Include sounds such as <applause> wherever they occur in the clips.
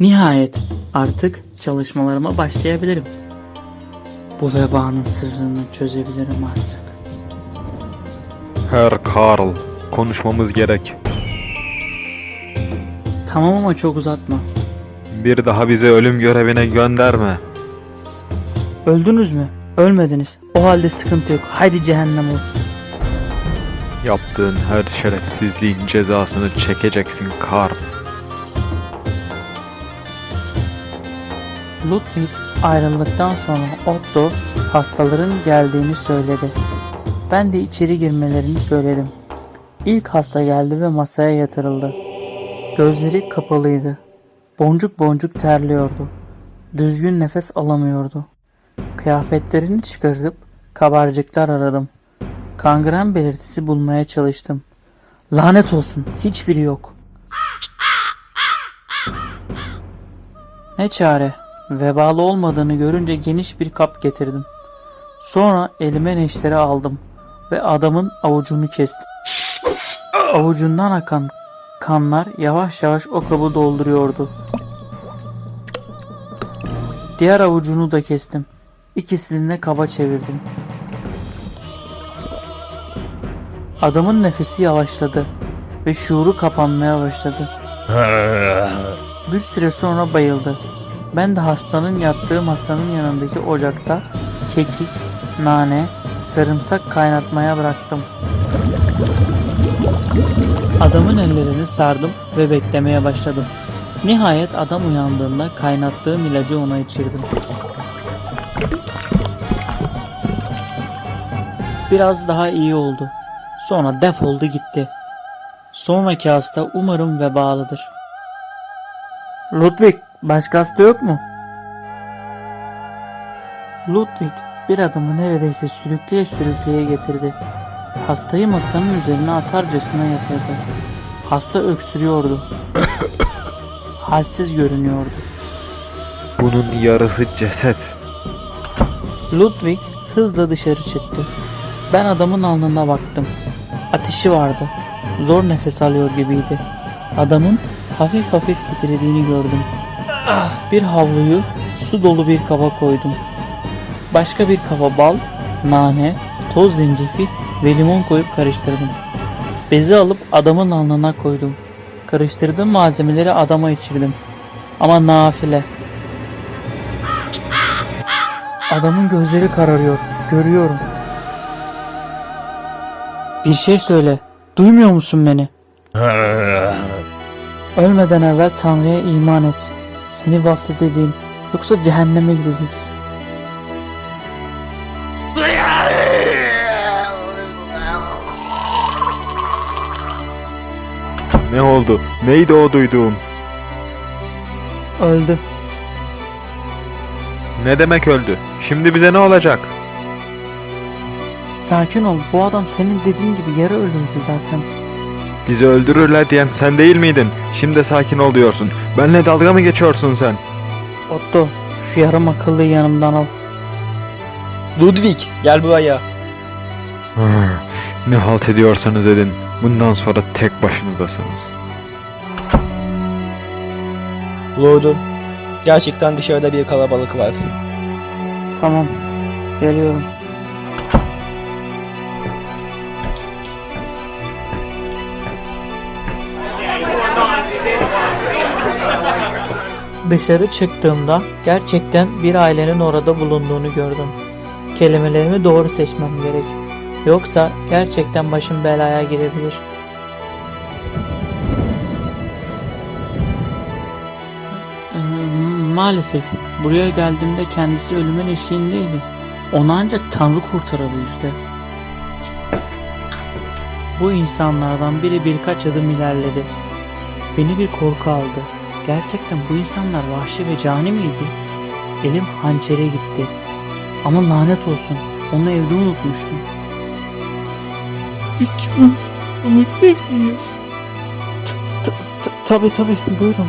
Nihayet artık çalışmalarıma başlayabilirim. Bu vebanın sırrını çözebilirim artık. Herr Karl, konuşmamız gerek. Tamam ama çok uzatma. Bir daha bizi ölüm görevine gönderme. Öldünüz mü? Ölmediniz. O halde sıkıntı yok. Haydi cehennem ol. Yaptığın her şerefsizliğin cezasını çekeceksin Karl. Ludwig ayrıldıktan sonra Otto hastaların geldiğini söyledi. Ben de içeri girmelerini söyledim. İlk hasta geldi ve masaya yatırıldı. Gözleri kapalıydı. Boncuk boncuk terliyordu. Düzgün nefes alamıyordu. Kıyafetlerini çıkarıp kabarcıklar aradım. Kangren belirtisi bulmaya çalıştım. Lanet olsun, hiçbiri yok. Ne çare? Vebalı olmadığını görünce geniş bir kap getirdim. Sonra elime neşteri aldım ve adamın avucunu kestim. Avucundan akan kanlar yavaş yavaş o kabı dolduruyordu. Diğer avucunu da kestim. İkisini de kaba çevirdim. Adamın nefesi yavaşladı ve şuuru kapanmaya başladı. <laughs> Bir süre sonra bayıldı. Ben de hastanın yattığı masanın yanındaki ocakta kekik, nane, sarımsak kaynatmaya bıraktım. Adamın ellerini sardım ve beklemeye başladım. Nihayet adam uyandığında kaynattığım ilacı ona içirdim. Biraz daha iyi oldu. Sonra defoldu gitti. Sonraki hasta umarım vebalıdır. Ludwig, başka hasta yok mu? Ludwig bir adamı neredeyse sürükleye sürükleye getirdi. Hastayı masanın üzerine atarcasına yatırdı. Hasta öksürüyordu. <coughs> Halsiz görünüyordu. Bunun yarısı ceset. Ludwig hızla dışarı çıktı. Ben adamın alnına baktım. Ateşi vardı. Zor nefes alıyor gibiydi. Adamın hafif hafif titrediğini gördüm. Bir havluyu su dolu bir kaba koydum. Başka bir kaba bal, nane, toz zencefil ve limon koyup karıştırdım. Bezi alıp adamın alnına koydum. Karıştırdığım malzemeleri adama içirdim. Ama nafile. Adamın gözleri kararıyor. Görüyorum. Bir şey söyle. Duymuyor musun beni? <laughs> Ölmeden evvel Tanrı'ya iman et. Seni vaftiz edeyim. Yoksa cehenneme gideceksin. Ne oldu? Neydi o duyduğum? Öldü. Ne demek öldü? Şimdi bize ne olacak? Sakin ol. Bu adam senin dediğin gibi yarı ölüydü zaten. Bizi öldürürler diyen sen değil miydin? Şimdi sakin ol diyorsun. Benle dalga mı geçiyorsun sen? Otto, şu yarım akıllıyı yanımdan al. Ludwig gel buraya. ne halt ediyorsanız edin. Bundan sonra tek başınızdasınız. Lordum. Gerçekten dışarıda bir kalabalık var. Tamam. Geliyorum. Dışarı çıktığımda gerçekten bir ailenin orada bulunduğunu gördüm. Kelimelerimi doğru seçmem gerek. Yoksa gerçekten başım belaya girebilir. Ee, Maalesef buraya geldiğimde kendisi ölümün eşiğindeydi. Onu ancak Tanrı kurtarabilirdi. Bu insanlardan biri birkaç adım ilerledi. Beni bir korku aldı. Gerçekten bu insanlar vahşi ve cani miydi? Elim hançere gitti. Ama lanet olsun. Onu evde unutmuştum. Lütfen alabilir miyiz? Tabi tabi buyurun.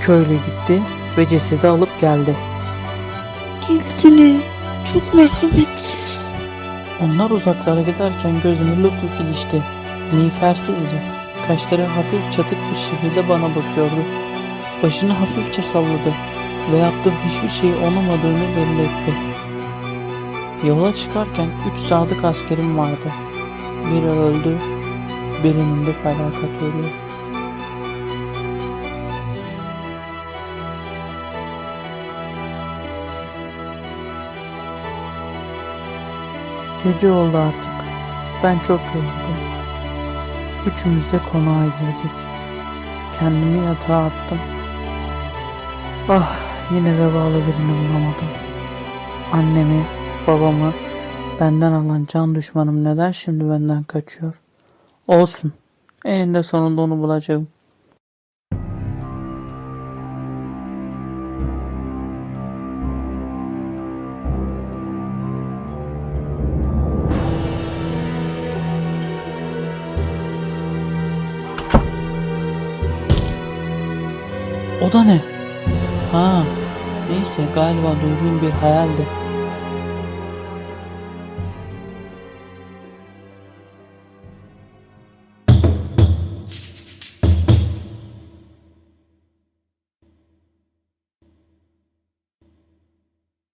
Köylü gitti ve cesedi alıp geldi. Kendini çok merhametsiz. Onlar uzaklara giderken gözümü Ludwig ilişti. Miğfersizce, kaşları hafif çatık bir şekilde bana bakıyordu. Başını hafifçe salladı ve yaptığım hiçbir şey olmadığını belli etti. Yola çıkarken üç sadık askerim vardı. Biri öldü, birinin de sadakat ölüyor. Gece oldu artık. Ben çok yoruldum. Üçümüz de konağa girdik. Kendimi yatağa attım. Ah yine vebalı birini bulamadım. Annemi, babamı benden alan can düşmanım neden şimdi benden kaçıyor? Olsun. Eninde sonunda onu bulacağım. O da ne? Ha, neyse galiba duyduğum bir hayaldi.